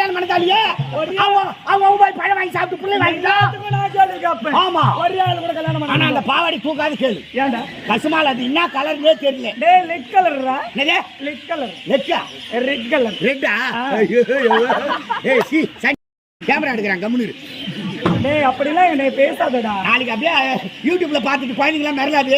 கல்யாணம் பண்ணதாலியே அவன் அவன் போய் பழம் வாங்கி சாப்பிட்டு பிள்ளை வாங்கிட்டா எல்லாத்துக்கும் நான் கேள்வி கேட்பேன். ஆமா. ஒரே ஆள் கூட கல்யாணம் பண்ண அந்த பாவாடி தூக்காது கேளு ஏன்டா? கசுமால் அது என்ன கலர்னே தெரியல டேய், red colour-ரா. என்னது red colour. ரெட்டா red colour. ரெட்டா. ஏய் சி கேமரா எடுக்கிறான் கம்முனு. டேய், அப்படிலாம் என்னை பேசாதடா. நாளைக்கு அப்படியே யூடியூப்ல பார்த்துட்டு குழந்தைங்களாம் மிரளாது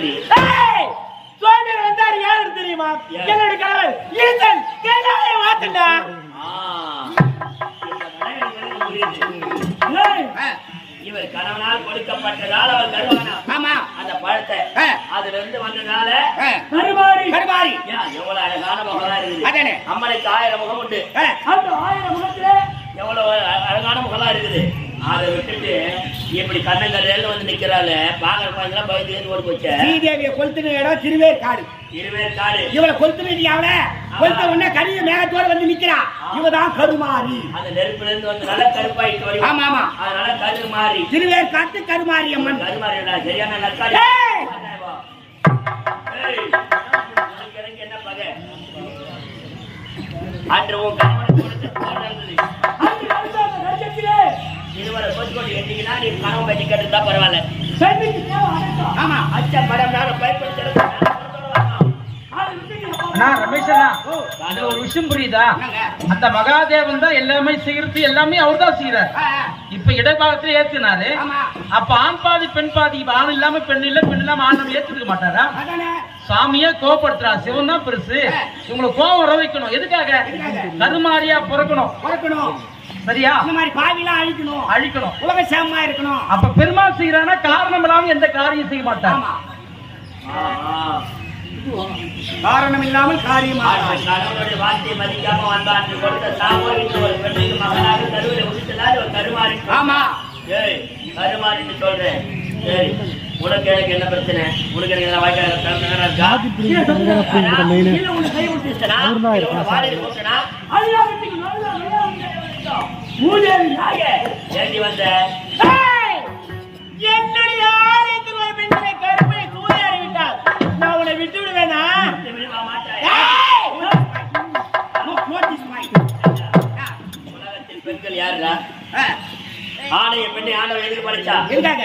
ஏய், சுவாமி வந்தாரு யாரு தெரியுமா? என்னோட கணவர். ஈசன் கைலாய வாத்தண்டா இவர் கணவனால் கொடுக்கப்பட்டதால் அவர் கருவானா? ஆமா. அந்த பழத்தை. அதுல இருந்து வந்ததால கருமாரி கருமாரி எவ்வளவு அழகான முகமா இருக்குது. அதானே. அம்மனுக்கு ஆயிரம் முகம் உண்டு. அந்த ஆயிரம் முகத்துல எவ்வளவு அழகான முகமா இருக்குது. அதை விட்டுட்டு இப்படி கண்ணங்கரையில வந்து நிக்கிறாள் பாக்குற பாக்கலாம் பயந்து ஓடி போச்ச. ஸ்ரீதேவியை கொளுத்துன இடம் திருவேற்காடு இருவேர் காடு. இவளை கொளுத்துனது அவள. கொளுத்த உடனே கரிய மேகத்தோட வந்து நிக்கிறா. இவதான் கருமாரி அந்த நெருப்புல இருந்து வந்து நல்லா கருப்பாயிட்டு ஆமா ஆமா. அதனால கரு மாறி திருவேற்காட்டு கருமாரி அம்மன். கருமாறிடா சரியான எனக்கு என்ன பகை? அன்று உன் கணவன் கொடுத்த போர் நடந்தது. அந்த கருத்தாந்த நட்சத்திரே நீ பற்றி பரவாயில்ல. நானும் பயப்படுத்துறது அதை ஒரு விஷயம் புரியுதா? அந்த மகாதேவன் தான் எல்லாமே செய்யறது எல்லாமே அவர் தான் செய்யறாரு இப்ப இடைப்பாகத்துல ஏத்துனாரு. அப்ப ஆண் பாதி பெண் பாதி ஆண் இல்லாம பெண் இல்ல பெண் இல்லாம ஆண் ஏத்துக்க மாட்டாரா? சாமியே கோவப்படுத்துறா சிவன் தான் பெருசு. இவங்களை கோவம் வர வைக்கணும். எதுக்காக? கருமாரியா பிறக்கணும். பிறக்கணும். சரியா? இந்த மாதிரி பாவிலாம் அழிக்கணும். அழிக்கணும். உலக சேமமா இருக்கணும். அப்ப பெருமாள் செய்யறானா காரணம் இல்லாம எந்த காரியம் செய்ய மாட்டான். ஆமா. காரணம் இல்லாமல் காரியமா வார்த்தையை மதிக்காம வந்தான் கொடுத்த சாமோகிட்டு ஒரு பெண்ணுக்கு மகனாக கருவில உதித்ததால் ஒரு கருமாறி. ஆமா. ஏய் கருமாறின்னு சொல்றேன். சரி உனக்கு எனக்கு என்ன பிரச்சனை? உனக்கு எனக்கு என்ன வாய்க்கால கை விட்டுச்சனா இல்ல உனக்கு வாழையில போட்டனா அழியாமத்துக்கு நல்லா மூதேவி நாயே ஏண்டி வந்த என்னுடைய ஆலயத்துக்கு ஒரு பெண்ணை கருப்பை சூறையாடி விட்டார் நான் உன்னை விட்டு விடுவேனா? பெண்கள் யாருடா? ஆணைய பெண்ணை ஆண்டவன் எதுக்கு படிச்சா? எங்காக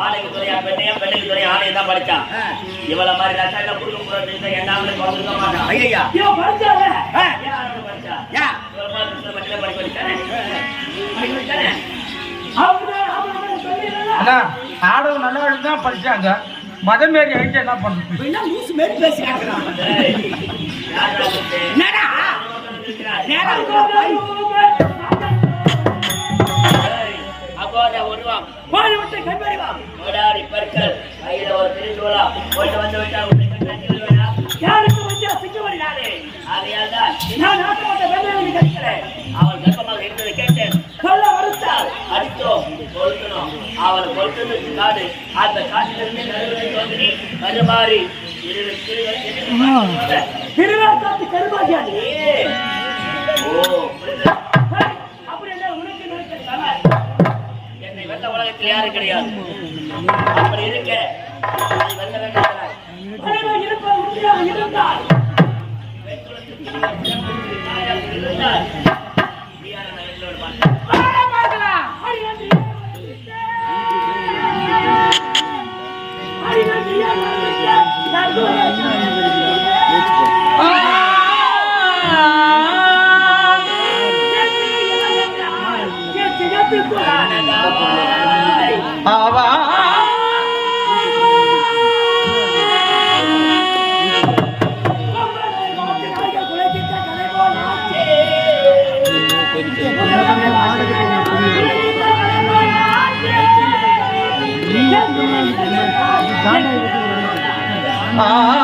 ஆணைக்கு துறையா பெண்ணையா பெண்ணுக்கு துறையா தான் படிச்சா இவள மாதிரி ரசாயன குடுக்க போறது என்னாமலே குழந்தைக்க மாட்டான். ஐயா இவன் அண்ணா ஆடவன் நல்லா தான் படிச்சாங்க. மதம் மாரி என்ன பண்றது? என்ன லூசு மாரி ஏய், அகோர உருவம் பாடி விட்டு கோடாரி பற்கள். காடு அந்த காட்டிலிருந்து நடுவில் தோன்றி கருமாறி இரு திரு- திரு- திருவாத்தாத்து கருமாதியாடி ஏய், ஓ. புரியுதா? அப்படி என்ன உனக்கு வெல்ல உலகத்தில் யாரும் கிடையாது. அப்படி இருக்க வெல்ல வேண்டாம் இருந்தால். ஆ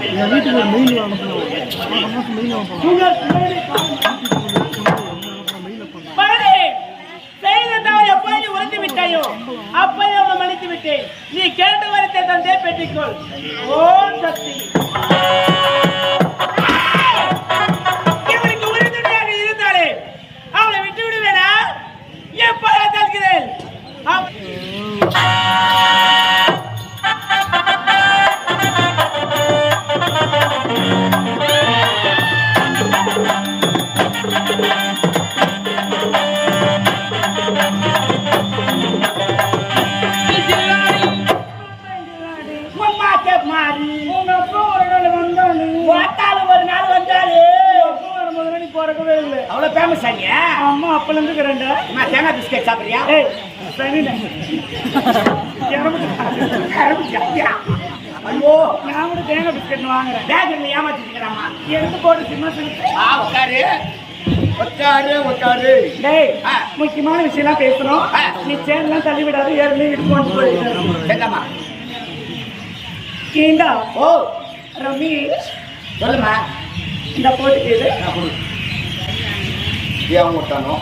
ஆலயம் எல்லாம் இருக்கிறதெல்லாம் உங்கள் பிறவி காணும். மகனே செய்த தவறு விட்டாயோ? அப்போதே அவனை மன்னித்து விட்டேன். நீ கேட்ட வரத்தை தந்தே பெற்றுக்கொள். ஓம் சக்தி. அம்மா அப்பல இருந்து இருக்கிறேன்டா அம்மா தேங்காய் பிஸ்கட் சாப்பிடுறியா? ஏய் சரிண்ணே ஐயோ நான் கூட தேங்காய் பிஸ்கட் வாங்குறேன். பேக்கரியில் ஏமாத்திக்கிறாமா எடுத்து போட்டு சின்ன சின்ன ஆ உட்காரு. உட்காரு உட்காரு. டேய். முக்கியமான விஷயம்லாம் பேசணும். நீ சேர்லாம் தள்ளி விடாது ஏற்கனவே இட்டு கொண்டு செல்லம்மா ஏண்டா? ஓ. ரமேஷ் சொல்லுமா இந்த போட்டுக்கு ஏன் விட்டானோ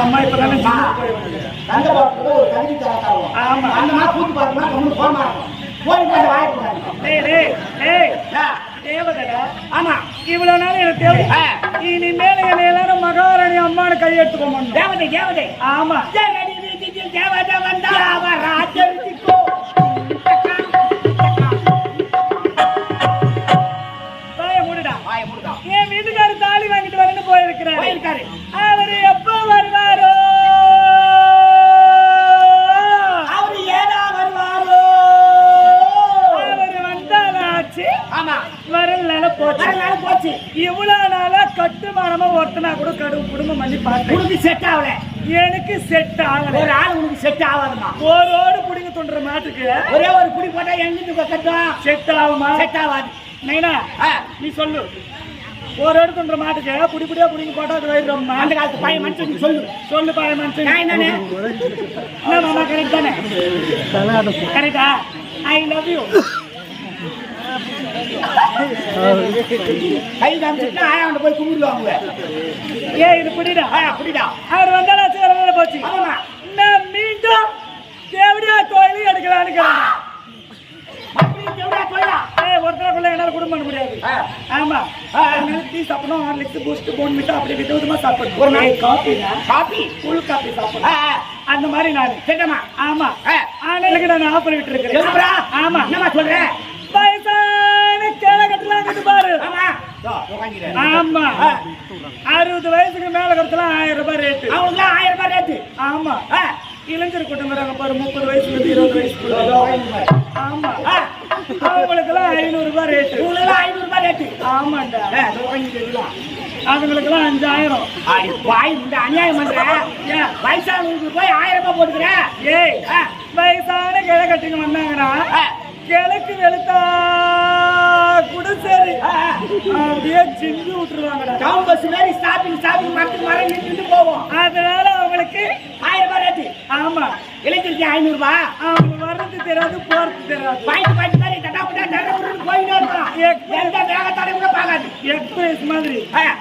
அம்மா போய் வந்தது. தங்க பாட்டு ஒரு கல்வி தரத்தாவும் ஆமா. அந்த மாதிரி போய் வாய்ப்பு தேவதடா. ஆமா. இவ்வளவு நாள் எனக்கு தேவை ஆ. இனிமேல் என்னை எல்லாரும் மகாராணி அம்மானு கையெடுத்துக்க மாட்டோம் தேவதை தேவதை. ஆமா. தேவதை வந்தா அவ ராஜரிக்கோ எனக்கு செட் ஆகல. ஒரு ஆள் உனக்கு செட் ஆகாதுமா? ஓரோடு புடிங்க தொண்டுற மாட்டுக்கு. ஒரே ஒரு குடி போட்டா எங்கிட்டு கட்டும் செட் ஆகுமா? செட் ஆகாது. நைனா நீ சொல்லு. ஓரோடு தொண்டுற மாட்டுக்கு புடி புடியா புடிங்க போட்டா அது வயிறுமா அந்த காலத்து பையன் மனுஷன் சொல்லு. சொல்லு பாய மனுஷன் என்னன்னு? என்ன மாமா கரெக்ட் தானே? கரெக்டா ஐ லவ் யூ கை காமிச்சுட்டு ஆயாண்ட போய் கும்பிடுவாங்க. ஏ இது புடிடா. புரியுதா அவர் வந்தாலாச்சு வரல போச்சு ஆமாமா நான் மீண்டும் தேவடியா கோயிலும் எடுக்கலான்னு கேட்டேன் மறுபடியும் எவ்வளோ போயிடா ஏய் குடும்பம் பண்ண முடியாது. ஆமா. அதனால டீ சாப்பிடணும் ஹார்லிக்ஸ் பூஸ்ட் போன் மிட்டா அப்படி வித விதமா சாப்பிடணும். ஒரு நாளைக்கு காஃபி காப்பி? ஃபுல் காஃபி சாப்பிடணும். அந்த மாதிரி நான். செட்டம்மா ஆமா. ஆ. ஆணைகளுக்கு நான் ஆஃபர் விட்டு? இருக்கிறேன் ஆமா. என்னம்மா சொல்ற? வயசான கேள கட்டலாம் பாரு. ஆமா. ஆமா. அறுபது வயசுக்கு மேல கட்டலாம் ஆயிரம் ரூபாய் ரேட்டு அவங்களுக்குலாம் ஆயிரம் ரூபாய் ரேட்டு ஆமா. இளைஞர் கூட்டம் பாரு முப்பது வயசுல இருந்து இருபது வயசுக்குள்ள. ஆமா. ஆ, அவங்களுக்கெல்லாம் ஐநூறு ரூபாய் ரேட்டு இவங்களுக்கெல்லாம் ஐநூறு ரூபாய் ரேட்டு ஆமாண்டா? அவங்களுக்கெல்லாம் அஞ்சாயிரம். அடி பாய் இந்த அநியாயம் பண்ற? வயசானவங்களுக்கு போய் ஆயிரம் ரூபாய் போட்டுக்கிற? ஏய் வயசான கிழ கட்டிங்க வந்தாங்கன்னா கிழக்கு வெளுத்தா கூட சரி. அப்படியே சிந்து விட்டுருவாங்கடா. டவுன் பஸ் மாதிரி ஸ்டாப்பிங் ஸ்டாப்பிங் மரத்துக்கு மரம் நின்றுட்டு போவோம். அதனால அவங்களுக்கு ஆயிரம் ரூபாய் ரேட்டு ஆமா. இளைஞருக்கு ஐநூறு ரூபாய் அவங்க வர்றது தெரியாது போறது தெரியாது. பாயிண்ட் பாயிண்ட் மாதிரி எந்த பார்க்காது. எக்ஸ்பிரஸ் மாதிரி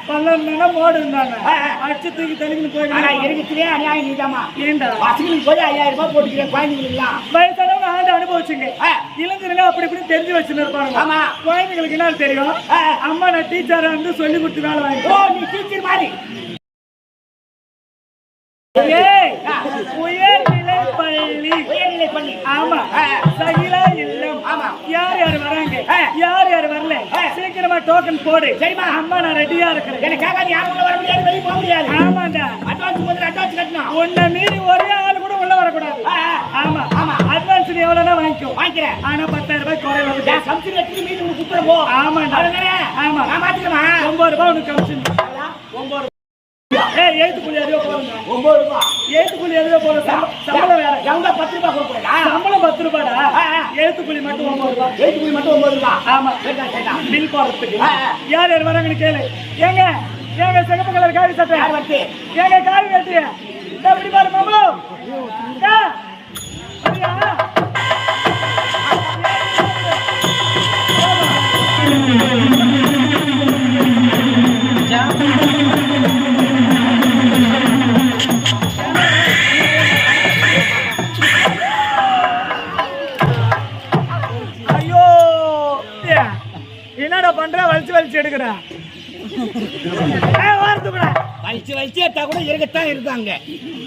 பல்லன்னா மோடு இருந்தாங்க அடிச்சு தூக்கி தெளிவுன்னு போய் அநியாயம் ஏண்டா பசங்களுக்கு போய் ஐயாயிரம் ரூபாய் போட்டுக்கிறேன் குழந்தைங்களுக்குலாம். வயசானவங்க ஆண்டு அனுபவிச்சுங்க இளைஞருங்க அப்படி இப்படி தெரிஞ்சு வச்சுன்னு இருப்பாங்க ஆமா. குழந்தைங்களுக்கு என்ன தெரியும் அம்மா நான் டீச்சரா இருந்து சொல்லி கொடுத்து வேலை வாங்கி ஓ, நீ டீச்சர் மாதிரி. யார் யார் வரல. சீக்கிரமா டோக்கன் போடு சரிம்மா. அம்மா நான் ரெடியா இருக்கிறேன் எனக்காக நீ யாரும் வர முடியாது, வெளிய போக முடியாது. ஆமாண்டா அட்வான்ஸ் முதல்ல அட்வான்ஸ் கட்டணும். உன்னை மீறி ஒரே ஆள் கூட உள்ள வரக்கூடாது. ஆமா ஆமா. அட்வான்ஸ் நீ எவ்வளவுனா வாங்கிக்கோ வாங்கிக்கிறேன். ஆனா பத்தாயிரம் ரூபாய் குறைவா எடுத்துட்டு மீதி உனக்கு குத்துறேன் போ. ஆமாண்டா? ஆமா நான் பாத்துக்கிறேம்மா. ஒன்பது ரூபாய் உனக்கு கமிஷன் ஒன்பது ரூபாய் ஏய் எழுத்து கூலி எதுவோ போதுங்க ஒன்பது ரூபாய். எழுத்து கூலி எதுவோ போதும் சம்ப- சம்பளம் வேற ரவுண்டா பத்து ரூபாய் கொடுக்குறேன்டா. சம்பளம் பத்து ரூபாடா ஆ, ஆ. எழுத்து கூலி மட்டும் ஒன்பது ரூபாய் எழுத்து கூலி மட்டும் ஒன்பது ரூபாய். ஆமா. பில் போடுறதுக்கு. யார் யார் வராங்கன்னு கேளு ஏங்க ஏங்க சிகப்பு கலர் காவி சட்டை யார் வருது? ஏங்க காவி இந்த இப்படி பாரு மாமா ஏ, பண்ற வலிச்சு வலிச்சு எடுக்கிற. வலிச்சு வலிச்சு எடுத்தா கூட இருக்கத்தான் இருக்காங்க.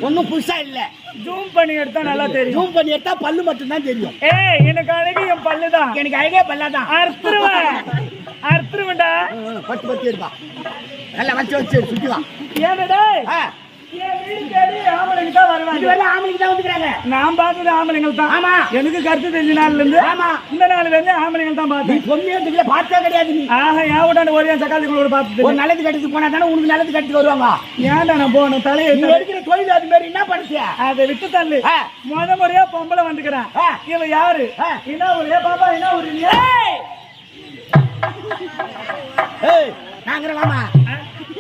ஒண்ணும் புதுசா இல்ல. ஜூம் பண்ணி எடுத்தா நல்லா தெரியும். ஜூம் பண்ணி எடுத்தா பல்லு மட்டும்தான் தெரியும். ஏய் எனக்கு அழகு என் பல்லுதான். எனக்கு அழகே பல்லாதான். அறுத்துருவேன். அறுத்துருவேன்டா. பத்து பத்து எடுப்பா. நல்லா வச்சு வச்சு சுத்தி வா ஏனடா ஆம்பளைங்க தான் வருவாங்க இதுவரை ஆம்பளைக்கு தான் வந்துக்கிறாங்க நான் பார்த்தது ஆம்பளைங்கள் தான். ஆமா. எனக்கு கருத்து தெரிஞ்ச நாள்ல இருந்து ஆமா. இந்த நாள்ல இருந்து ஆம்பளைங்கள் தான் நீ பார்த்தேன் பொண்ணு எடுத்துக்கல பார்த்தே கிடையாது நீ. ஆஹா என் விட்டாண்டு ஒரே சக்காத்தி கூட பார்த்தது ஒரு நல்லது போனா தானே உனக்கு நல்லது கட்டுக்கு வருவாங்க. ஏன்டா நான் போகணும்? தலையை நீ எடுக்கிற தொழில் அது மாதிரி என்ன பண்ணுறியா அதை விட்டு தள்ளு. முத முறையா பொம்பளை வந்துக்கிறேன். ஆ. இவ யாரு. என்ன ஒரு பாப்பா என்ன ஒரு? ஏய்! நாங்கிற வாமா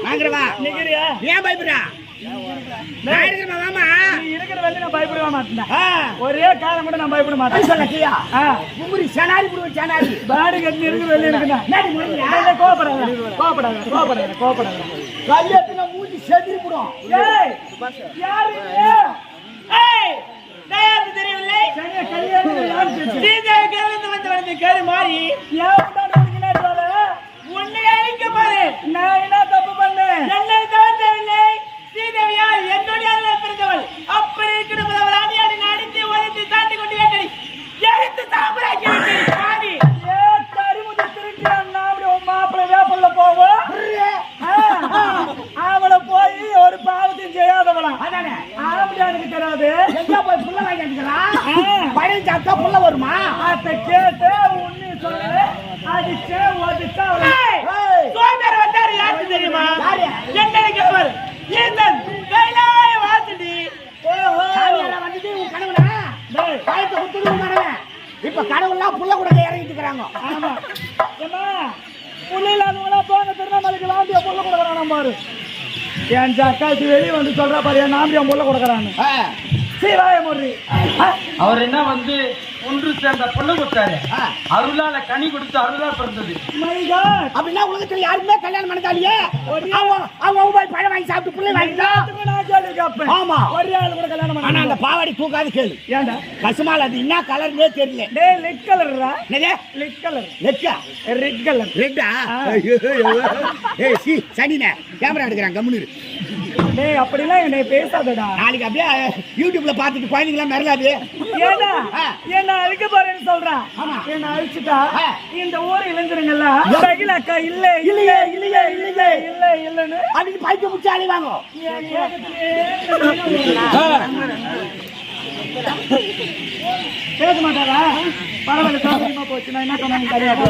நாங்கிற வா நிக்கிறியா? ஏன் பயப்படுறா? ஒரே காலம் கூட நான் பயப்பட மாட்டேன். சொல்ல கியா ஆ. கும்புரி சனாரி புடுவ சனாரி பாடி கட்டி இருக்கிற வெளியே இருக்குண்ணா கோபப்படாத கோபப்படாத கோபப்படாத கோபப்படாத கல்யாணத்துல மூஞ்சி செதி புடும். ஏய் யாரு தெரியவில்லை? சரியா, கல்யாணத்துல யாரு பேச்சு? ஸ்ரீதேவி கேள்வி வந்து வந்து கேள்வி மாறி. ஏன்? உன்னை அழிக்க பாரு நான் என்ன தப்பு பண்ணேன்? என்னை தவிர்த்தவில்லை என்னுடைய பிறந்தவள் அப்படி இருக்கிற அடியாடி ஒழித்து தாண்டி கொண்டு வேட்டடி எடுத்து விட்டேன் பாவி கருமுதி திருக்கிறான் அப்படி மாப்பிள்ளை வேப்பல்ல போவோம் அவளை போய் ஒரு பாவத்தையும் செய்யாதவளாம். அதானே? எனக்கு தெரியாது. எங்க போய் புள்ள வாங்கி. பழைய புள்ள வருமா? அத கேட்டு உன்னை சொல்லு. அடிச்சே ஒடிச்சா அவளை ஏய். சோதர வந்தாரு யாருக்கு தெரியுமா யாரு? என்னைக்கு அவர் ஈசன் கைலாய வாசடி ஓஹோ. சாமியாரா வந்துட்டு உன் கனவுனா டேய், பயத்தை கொடுத்துட்டு உன் கனவு இப்ப கடவுள்லாம் புள்ள கூட இறங்கிட்டு இருக்கிறாங்க. ஆமா. ஏம்மா? புள்ள இல்லாதவங்களா போங்க திருவண்ணாமலைக்கு வாந்திய புள்ள கொடுக்குறான் பாரு. என் ஜக்காத்து வெளியே வந்து சொல்றா பாரு என் நாம்பியம் புள்ள கொடுக்குறான்னு சீவாய முறி அவர் என்ன வந்து ஒன்று சேர்ந்த பொண்ணு கொடுத்தாரு ஆ. அருளால கனி கொடுத்து அருளா பிறந்தது. மை காட் அப்படின்னா உலகத்துல யாருமே கல்யாணம் பண்ணதாலியே அவங்க அவங்க போய் பழம் வாங்கி சாப்பிட்டு பிள்ளை வாங்கிட்டா? நான் கேள்வி கேட்பேன். ஆமா. ஒரே ஆள் கூட கல்யாணம் ஆனா பண்ண அந்த பாவாடி தூக்காது கேளு. ஏன்டா கசுமால் அது என்ன கலர்னே தெரியல. டேய் லிக் கலர்ரா என்னது? லிக் கலர் நெச்சா ரெட் கலர் ரெட்டா. ஏய் சி சனினே. கேமரா எடுக்கிறான். கம்முனு. டேய் அப்படிலாம் என்னை பேசாதடா நாளைக்கு அப்படியே யூடியூப்ல பார்த்துட்டு குழந்தைங்களாம் மிரளாது ஏடா ஆ. என்ன அழிக்க போறேன்னு சொல்றான் ஆமா. என்ன அழிச்சுட்டா. இந்த ஊர் இளைஞருங்கெல்லாம் ஏன்? சகில அக்கா இல்ல இல்லையே, இல்லையே, இல்லையே. இல்ல இல்லன்னு அப்படின்னு பைக்க முடிச்சு அழிவாங்க பேச மாட்டாரா பரவாயில்ல சௌகரியமா போச்சு நான் என்ன தெரியாது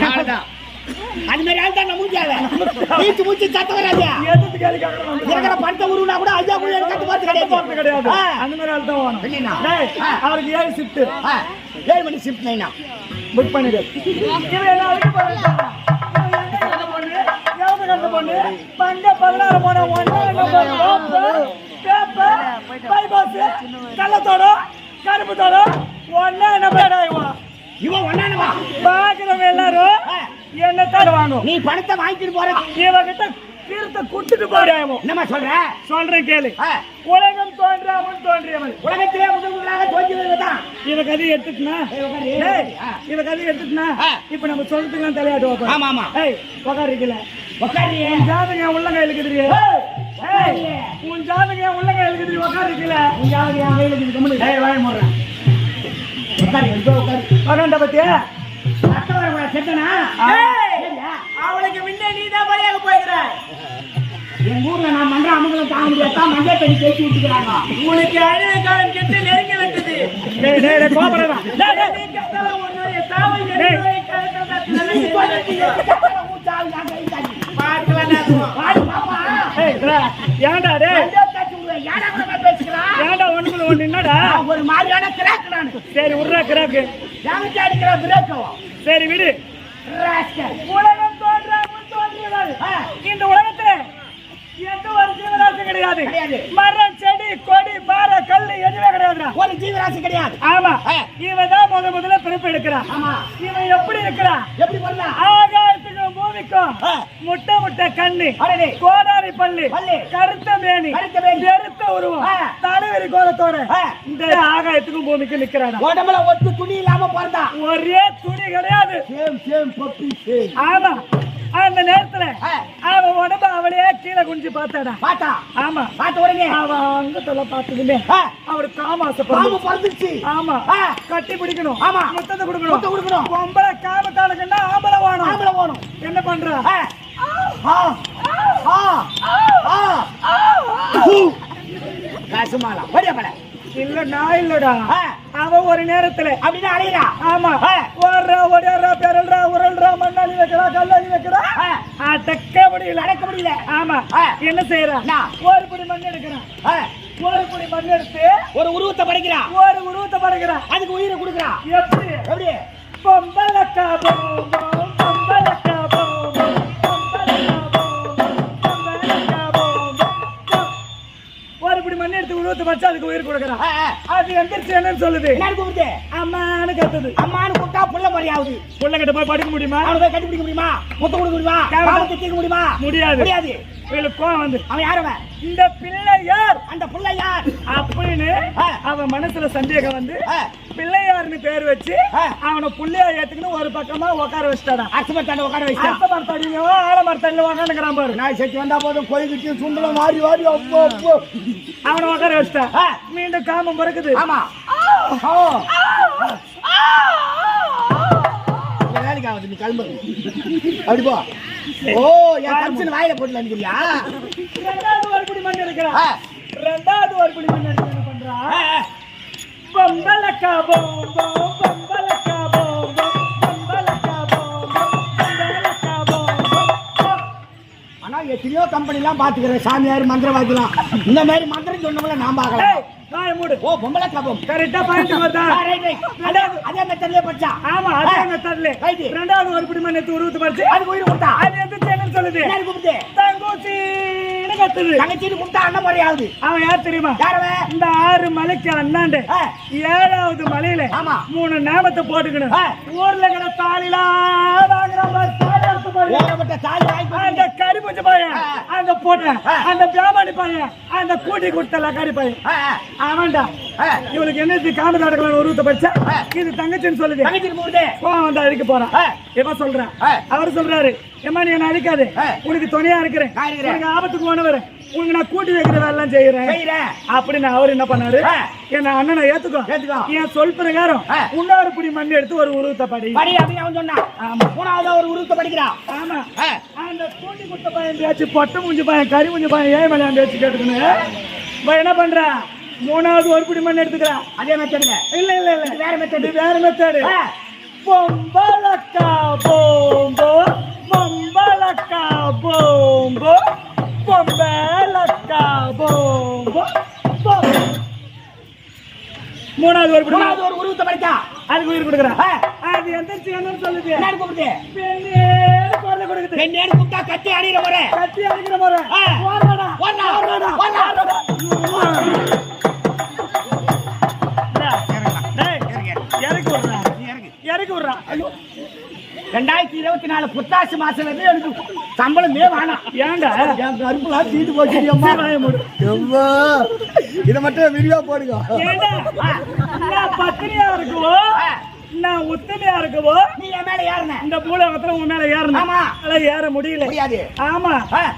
அவ்வளவுதான். அது மாதிரி ஆள் தான் முடியாது மூச்சு மூச்சு சத்த வராது இருக்கிற பணத்தை உருவினா கூட ஐயா கூட கட்டு பார்த்து கிடையாது. கிடையாது. அந்த மாதிரி ஆள் தான் வேணும். அவருக்கு ஏழு ஷிஃப்ட் ஏழு மணி ஷிஃப்ட் நைனா? புக் பண்ணிடு. பொண்ணு? பதினாறு போன பைபாஸ், கள்ளத்தோடம், கருப்பு தோடம், ஒண்ணு என்ன பேர்? ஆயிடுவான். இவன் ஒன்னானவா பாக்குறவங்க எல்லாரும் என்னத்தான் வாங்கும் நீ பணத்தை வாங்கிட்டு போற. இவகிட்ட தீர்த்த குடுத்துட்டு போறாமோ என்னம்மா சொல்ற? சொல்றேன் கேளு. உலகம் தோன்றாமல் தோன்றியவன். உலகத்திலே முதல் முதலாக தோன்றியவர்தான். இவ கதை எடுத்துட்டுனா? இவ கதை எடுத்துட்டுனா. இப்ப நம்ம சொல்றதுக்கு தலையாட்டு வைப்போம் ஆமா ஆமா. ஏய் உக்காரிக்கல உட்காரியே உன் ஜாதகம் என் உள்ளங்கையில இருக்குதுடி ஏய் உன் ஜாதகம் என் உள்ளங்கையில இருக்குதுடி உக்காரிக்கல உன் ஜாதகம் என் கம்முனு ஏய் வாய எங்க உட்காரு உக்காண்ட பத்தியா? செத்தனா அவளுக்கு முன்ன நீ தான் பலியாக போய்கிறாய் எங்க ஊர்ல நான் மன்ற அமங்கலம் தாங்க முடியாதான் மஞ்சள் தண்ணி தேய்ச்சி விட்டுக்கிறாங்க. உனக்கு அழுத காலம் கெட்டு நெருங்கி விட்டது. ஏய் டா, ஏன்டா ஏன்டா ஒண்ணுக்குள்ள ஒண்ணு என்னடா? ஒரு மாதிரியான கிராக் நான். சரி உர்றா கிராக்கு. பிரேக்கோ சரி விடு. உலகம் தோன்றாமல் தோன்றியவள் ஆ. இந்த உலகத்துல எந்த ஒரு ஜீவராசி கிடையாது. கிடையாது. மரம் செடி கொடி பாறை கல்லு எதுவுமே கிடையாதுடா. ஒரு ஜீவராசி கிடையாது. ஆமா. இவன் தான் முத முதல்ல பிறப்பு எடுக்கிறா ஆமா. இவன் எப்படி இருக்கிறா எப்படி பண்ணலாம் ஆகாயத்துக்கும் முட்டை முட்டை கண்ணு. கோடாரி பல்லு. கருத்த மேனி. பெருத்த உருவம். தலைவரி கோலத்தோட. இந்த ஆகாயத்துக்கும் பூமிக்கும் நிக்கிறாடா உடம்புல ஒட்டு துணி இல்லாம பிறந்தா. ஒரே துணி கிடையாது. ஆமா. அந்த நேரத்துல ஆ. அவன் உடம்ப அவளையே கீழே குஞ்சு பார்த்தாடா. பாத்தா ஆமா. பாத்து உடனே அவன் அங்கத்துல பார்த்ததுமே ஆ, அவரு பாம்பு பறந்துச்சு ஆமா. கட்டி பிடிக்கணும். ஆமா. முத்தத்தை முத்தம் கொடுக்கணும் கொடுக்கணும். பொம்பளை காமத்தாளுக்குன்னா ஆம்பளை வேணும். ஆம்பளை போகணும் என்ன பண்ற? ஆ, ஆ, ஆ, ஆ. காசுமாலா வடியா பட இல்ல நான் இல்லடா அவன் ஒரு நேரத்துல அப்படிதான் அலையிறா ஆமா. ஓடுறா ஓடியாடுறா பெறல்றா உரல்றா மண்ணாளி வைக்கிறா கல்லாளி வைக்கிறா. அடக்க முடியல. அடக்க முடியல. ஆமா. என்ன செய்யறா? ஒரு குடி மண் எடுக்கிறான். ஒரு குடி மண் எடுத்து ஒரு உருவத்தை படைக்கிறா. ஒரு உருவத்தை படைக்கிறான் அதுக்கு உயிரை கொடுக்குறா. எப்படி? எப்படி? பொம்பளக்கா போம்போம் குடி மண் எடுத்து உருவத்தை பறிச்சு அதுக்கு உயிர் கொடுக்குறான். அது எந்திரிச்சு என்னன்னு சொல்லுது. என்ன கூப்பிட்டு அம்மான்னு கத்துது அம்மானு கூப்பிட்டா புள்ள மாதிரி ஆகுது. பிள்ளைகிட்ட போய் படுக்க முடியுமா? அவனை போய் கட்டி பிடிக்க முடியுமா? முத்த கொடுக்க முடியுமா. பாவத்தை தீர்க்க முடியுமா? முடியாது. முடியாது. இவளுக்கு கோவம் வந்து அவன் யாரவன் இந்த பிள்ளை யார்? அந்த புள்ள யார்? அப்படின்னு. அவன் மனசுல சந்தேகம் வந்து பிள்ளையார்னு பேர் வச்சு. அவனை புள்ளையா ஏத்துக்கின்னு ஒரு பக்கமா உட்கார வச்சுட்டாடா அர்த்தமத்தாண்ட உட்கார வச்சா அரச மரத்தடியோ ஆல மரத்தடியில உட்காந்துக்கிறான் பாரு. நாய் செத்து வந்தா போதும் கோயிலுக்கு சுண்டலம் மாறி வாரி அப்போ அப்போ. அவனை உட்கார வச்சுட்டா. மீண்டும் காமம் பிறக்குது. ஆமா. வேலைக்கு ஆகுது நீ கிளம்பு. அப்படி போ. ஓ என் கமிஷன் வாயில போட்டு நினைக்கிறியா ரெண்டாவது ஒரு குடி மண் எடுக்கிறா. ரெண்டாவது ஒரு குடி மண் என்ன பண்றா. பொம்பலக்கா போம்போ பொம்பலக்கா எத்தனையோ கம்பெனி எல்லாம் பாத்துக்கிறேன் சாமியார் மந்திரவாதிலாம். இந்த மாதிரி மந்திரம் சொன்னவங்கள நான் பார்க்கல. ஓ பொம்பளை கபம் கரெக்டா பாயிண்ட் வருதா அதே அதே மெத்தட்லயே படிச்சா. ஆமா அதே மெத்தட்ல. ரெண்டாவது ஒரு பிடி மண் எடுத்து உருவத்து பறிச்சு அதுக்கு உயிர் கொடுத்தா? அது எந்த சேனல் சொல்லுது? என்ன கூப்பிட்டு தங்கூச்சின்னு கத்துது. தங்கச்சின்னு கூப்பிட்டா அண்ணன் ஆகுது அவன் யார் தெரியுமா? யாரவன் இந்த ஆறு மலைக்கு அண்ணாண்டு. ஏழாவது மலையில ஆமா. மூணு நாமத்தை போட்டுக்கணும். ஊர்ல கிட தாலிலாம் வாங்குற அந்த கரிபுஞ்சு பையன். அந்த ஆ. அந்த பிராமணி பையன் அந்த கூட்டி கொடுத்தல கறி பையன். அவன்டா. இவளுக்கு என்ன இது காம நாடகம் உருவத்தை படிச்சா ஆ. இது தங்கச்சின்னு சொல்லுது கோவம் வந்து அழிக்க போறான். இவன் சொல்றான். அவர் சொல்றாரு ஏமா நீ என்ன அழிக்காது. உனக்கு துணையா இருக்கிறேன் ஆபத்துக்கு போனவர் உனக்கு நான் கூட்டி வைக்கிற வேலை எல்லாம் செய்யறேன் அப்படின்னு அவர் என்ன பண்ணாரு? ஆ. என்ன அண்ணனை ஏத்துக்கோ ஏத்துக்கோ. என் சொல் பிரகாரம். இன்னொரு புடி மண் எடுத்து ஒரு உருவத்தை படி. படி அப்படின்னு அவன் சொன்னான். ஆமா. மூணாவது ஒரு உருவத்தை படிக்கிறான். ஆமா. அந்த கூட்டி குத்த பையன் பேச்சு பொட்டை மூஞ்சி பையன் கறி மூஞ்சி பையன் ஏன் மேலே பேச்சு கேட்டுக்கணும் என்ன பண்றா? மூணாவது ஒரு புடி மண் எடுத்துக்கிறா அதே மெத்தட்ல இல்ல இல்ல இல்ல. வேற. இது வேற மெத்தடு. பொம்பளக்கா போம்போ. பொம்பளக்கா போம்போ. பொம்பளக்கா போம்போ மூணாவது ஒரு. மூணாவது ஒரு உருவத்தை படிச்சா அதுக்கு உயிர் கொடுக்குறேன். அது எந்திரிச்சு என்னன்னு சொல்லுது. என்ன கூப்பிட்டு பெண்ணே குரல் கொடுக்குது. கூப்பிட்டா கத்தி அடிக்கிற முறை கத்தி அடிக்கிற முறை. ஓடுறடா, ஓடுறா, ஓடுறடா, ஓடுறா. ஓடுறடா. டேய், விடுறா. இறக்கி நாள் புத்தாசி இருந்து எனக்கு சம்பளமே வேணாம் ஏன்டா? என் கருப்புலாம் தீட்டு போச்சு இதை மட்டும் விரிவா போடுங்க. பத்தினியா இருக்கவோ? நான் உத்தமையா இருக்கவோ? நீ என் மேல ஏறின. இந்த பூலகத்துல உன் மேல ஏறணும் ஆமா. ஏற முடியல. முடியாது. ஆமா.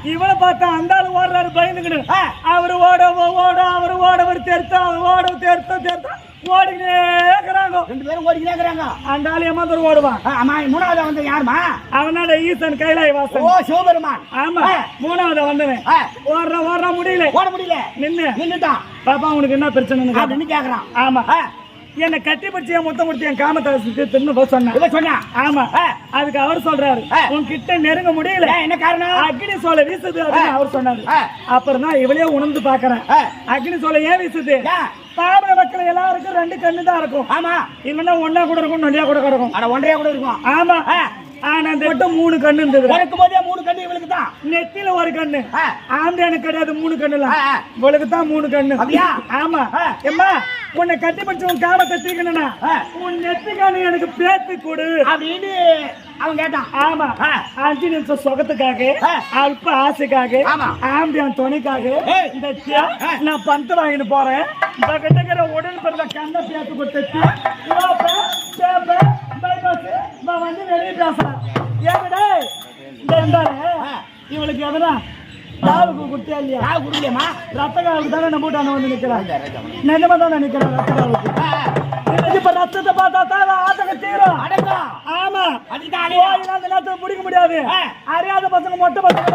இவனை பார்த்தா அந்த ஆளு ஓடுறாரு பயந்துக்கிட்டு. அவரு ஓட ஓ- ஓட அவரு ஓட ஒரு தெருத்தா ஓட தெருத்த தெருத்தா. ஓடிக்கிட்டே இருக்கிறாங்க. ரெண்டு பேரும் ஓடிக்கிட்டே இருக்கிறாங்க. அந்த ஆளு ஏமாந்தர் ஓடுவான். ஆமா மூணாவது வந்து யாருமா அவனோட ஈசன் கைலாய ஓ வாசன் சிவபெருமான். ஆமா. மூணாவது வந்தவன். ஓடுற ஓடுற முடியல. ஓட முடியல. நின்னு. நின்னுட்டான். பாப்பா உனக்கு என்ன பிரச்சனை அப்படின்னு கேக்குறான். ஆமா. என்னை கட்டி பிடிச்சி என் முத்தம் கொடுத்து என் காமத்தை இதை சொன்னா. ஆமா. ஆ. அதுக்கு அவர் சொல்றாரு. உன்கிட்ட நெருங்க முடியல. என்ன காரணம்? அக்னி சோலை வீசுது அவர் சொன்னாரு. அப்புறம் தான் இவளே உணர்ந்து பாக்குறேன். அக்னி சோலை ஏன் வீசுது? தாமிர மக்கள் எல்லாருக்கும் ரெண்டு கண்ணு தான் இருக்கும். ஆமா இல்லைன்னா ஒன்னா கூட இருக்கும் நொண்டியா கூட கிடக்கும். அட ஒன்றையா கூட இருக்கும். ஆமா. ஆனா மட்டும் மூணு கண்ணு இருந்தது மூணு கண்ணு நெத்தில ஒரு கண்ணு ஆ. ஆம்பளையானுக்கு கிடையாது மூணு கண்ணுல. இவளுக்கு தான் மூணு கண்ணு அப்படியா? ஆமா. எம்மா உன்னை கட்டி பிடிச்ச உன் காமத்தை தீக்கணும்னா ஆ. உன் நெத்தி கண்ணு எனக்கு பேத்து கொடு அப்படின்னு அவன் கேட்டான் ஆமா. அஞ்சு நிமிஷம் சுகத்துக்காக. அல்ப ஆசைக்காக ஆமா. ஆம்பியன் துணைக்காக. இந்த. நான் பந்து வாங்கிட்டு போறேன் இந்த கிட்டக்கிற உடல் பிறந்த கண்ணை பேத்து கொடுத்து நான் வந்து வெளியே பேசுறேன் ஏங்கடே இந்த இவளுக்கு எதனா தாவுக்கு கொடுத்தே இல்லையா? நான் குடுக்கலையம்மா. ரத்த காவுக்கு தானே நம்ம வீட்டான வந்து நிக்கிறான் நிஜமா தான் நிக்கிறேன் ரத்த காவுக்கு இப்ப ரத்தத்தை பார்த்தா தான் ஆட்டங்க தீரும் அடக்கம் ஆமா. அதுதான் அந்த நேரத்துல முடிக்க முடியாது. அறியாத பசங்க மொட்டை பசங்க.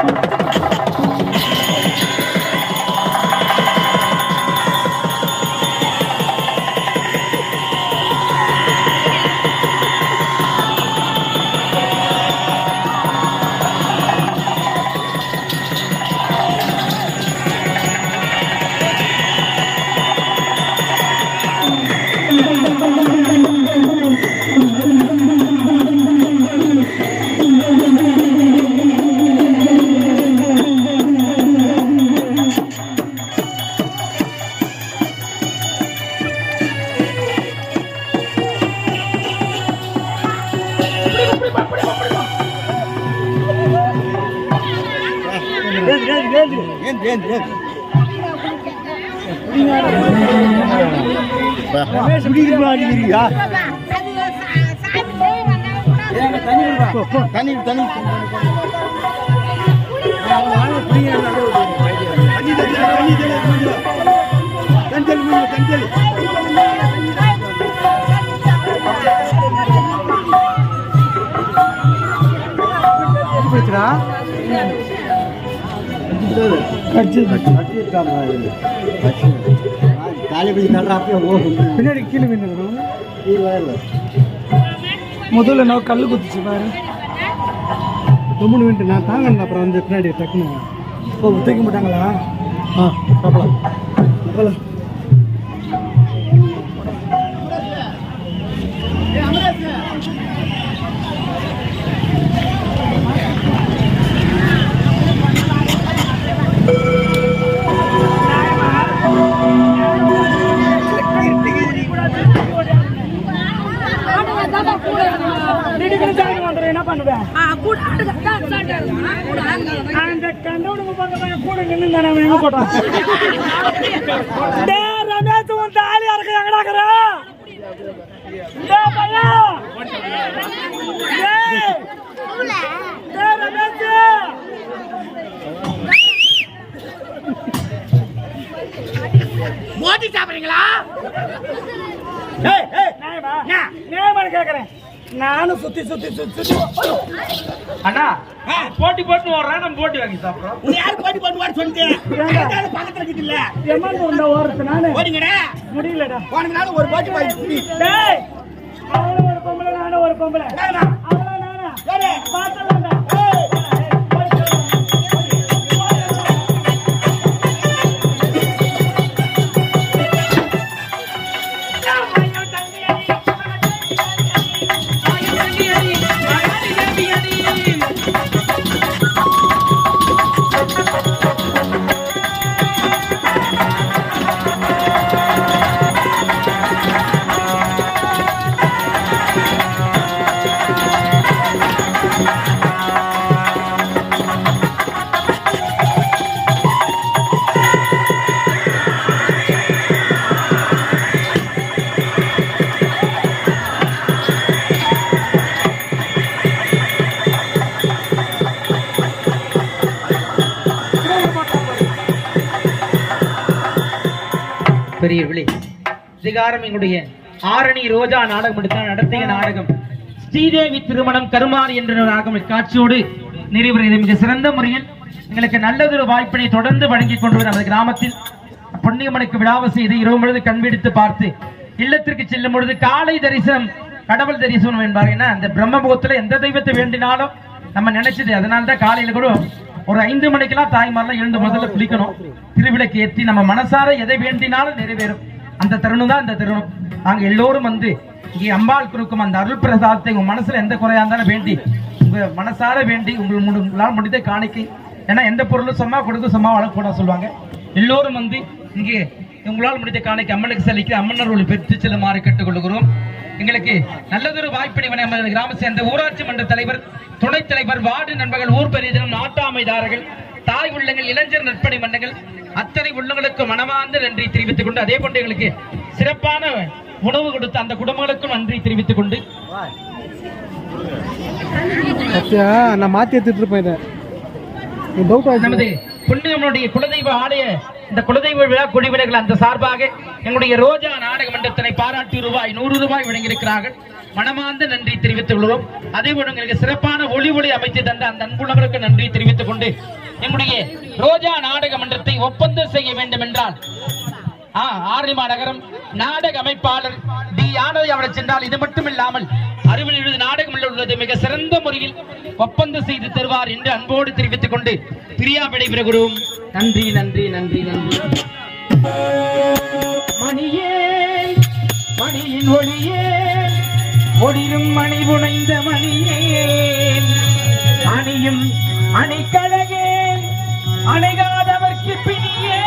பின்னாடி கீழே விழுந்து முதல்ல நான் கல் குத்துச்சு பாரு. ரொம்ப விட்டு நான் தாங்க அப்புறம் வந்து பின்னாடி டக்குன்னு இப்போ தைக்க மாட்டாங்களா? ஆ பார்க்கலாம். என்ன பண்ணுவேன்? அந்த கண்டோடு பக்கத்துல கூட நின்று தானே எங்க போட்டான்? டேய் ரமேஷ் உன் தாலி அறக்க எங்கடாக்குற மோதி சாப்பிடுறீங்களா? கேக்குறேன்? நானும் சுத்தி சுத்தி சுத்தி சுத்தி. அண்ணா போட்டி போட்டு வர்றேன் நம்ம போட்டி வாங்கி சாப்பிடுறோம். நீ யாரு போட்டி போட்டு வர சொல்லிட்டு? பக்கத்துல இருக்குது இல்ல? எம்மான் உண்ட ஓரத்து நானு? போறீங்கடா முடியலடா. போனதுனால ஒரு போட்டி வாங்கி டேய் அவளும் ஒரு பொம்பளை நானும் ஒரு பொம்பளை? அவளும் நானா? யாரு? பெரியவர்களே சிகாரம் எங்களுடைய ஆரணி ரோஜா நாடகம் எடுத்த நடத்திய நாடகம். ஸ்ரீதேவி திருமணம் கருமாறு என்ற நாடகம் காட்சியோடு நிறைவுறது மிக சிறந்த முறையில் எங்களுக்கு நல்லதொரு வாய்ப்பினை தொடர்ந்து வழங்கிக் கொண்டு வரும் நமது கிராமத்தில். பொன்னியம்மனுக்கு விழாவை செய்து இரவு பொழுது கண்பிடித்து பார்த்து இல்லத்திற்கு செல்லும் பொழுது காலை தரிசனம் கடவுள் தரிசனம் என்பார். ஏன்னா அந்த பிரம்ம முகத்துல எந்த தெய்வத்தை வேண்டினாலும் நம்ம நினைச்சது அதனால தான் காலையில கூட ஒரு ஐந்து மணிக்கெல்லாம் தாய்மாரெல்லாம் எழுந்து முதல்ல குளிக்கணும். திருவிளக்கு ஏற்றி நம்ம மனசார எதை வேண்டினாலும் நிறைவேறும். அந்த தருணம் தான் இந்த தருணம். நாங்க எல்லோரும் வந்து இங்கே அம்பாள் கொடுக்கும் அந்த அருள் பிரசாதத்தை உங்க மனசுல எந்த குறையா இருந்தாலும் வேண்டி உங்க மனசார வேண்டி உங்கள் உங்களால் முடிந்த காணிக்கை. ஏன்னா எந்த பொருளும் சும்மா கொடுக்க சும்மா வழக்கூட சொல்லுவாங்க. எல்லோரும் வந்து இங்கே உங்களால் முடிந்த காணிக்கை அம்மனுக்கு செலுத்தி அம்மனர் ஒரு பெற்று செல்லுமாறு கேட்டுக்கொள்கிறோம் எங்களுக்கு நல்லதொரு வாய்ப்பினை கிராம சேர்ந்த ஊராட்சி மன்ற தலைவர் துணைத் தலைவர் வார்டு நண்பர்கள் ஊர் பெரிய நாட்டாமைதாரர்கள் தாய் உள்ளங்கள் இளைஞர் நற்பணி மன்றங்கள் அத்தனை உள்ளங்களுக்கு மனமார்ந்த நன்றி தெரிவித்துக் கொண்டு அதே போன்று எங்களுக்கு சிறப்பான உணவு கொடுத்த அந்த குடும்பங்களுக்கும் நன்றி தெரிவித்துக் கொண்டு. நான் மாற்றி எடுத்துட்டு இருப்பேன் நமது புண்ணியனுடைய குலதெய்வ ஆலய இந்த குலதெய்வ விழா குடிவிலைகள் அந்த சார்பாக எங்களுடைய ரோஜா நாடக மன்றத்தினை பாராட்டி ரூபாய் நூறு ரூபாய் வழங்கியிருக்கிறார்கள். மனமார்ந்த நன்றி தெரிவித்துக் கொள்வோம் அதே போல எங்களுக்கு சிறப்பான ஒளி ஒளி அமைத்து தந்த அந்த அன்புள்ளவருக்கு நன்றி தெரிவித்துக் கொண்டு எங்களுடைய ரோஜா நாடக மன்றத்தை ஒப்பந்தம் செய்ய வேண்டும் என்றால் ஆரணிமா நகரம் நாடக அமைப்பாளர் டி ஆனந்தி அவரை சென்றால் இது மட்டும் இல்லாமல் அறுபது எழுபது நாடகம் உள்ளது மிக சிறந்த முறையில் ஒப்பந்தம் செய்து தருவார் என்று அன்போடு தெரிவித்துக் கொண்டு பிரியா விடைபெறுகிறோம். நன்றி நன்றி நன்றி நன்றி. மணியே மணியின் ஒளியே ஒளிரும் மணி புனைந்த மணியே அணியும் அணிக்கழகே அணைகாதவர்க்கு பிணியே.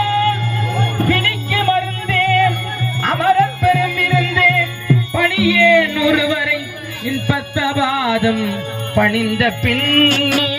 பிணிக்கு மருந்தேன் அமரம் பெருமிருந்தேன் பணியேன் ஒருவரை இன்பத்தபாதம் பணிந்த பின்னே.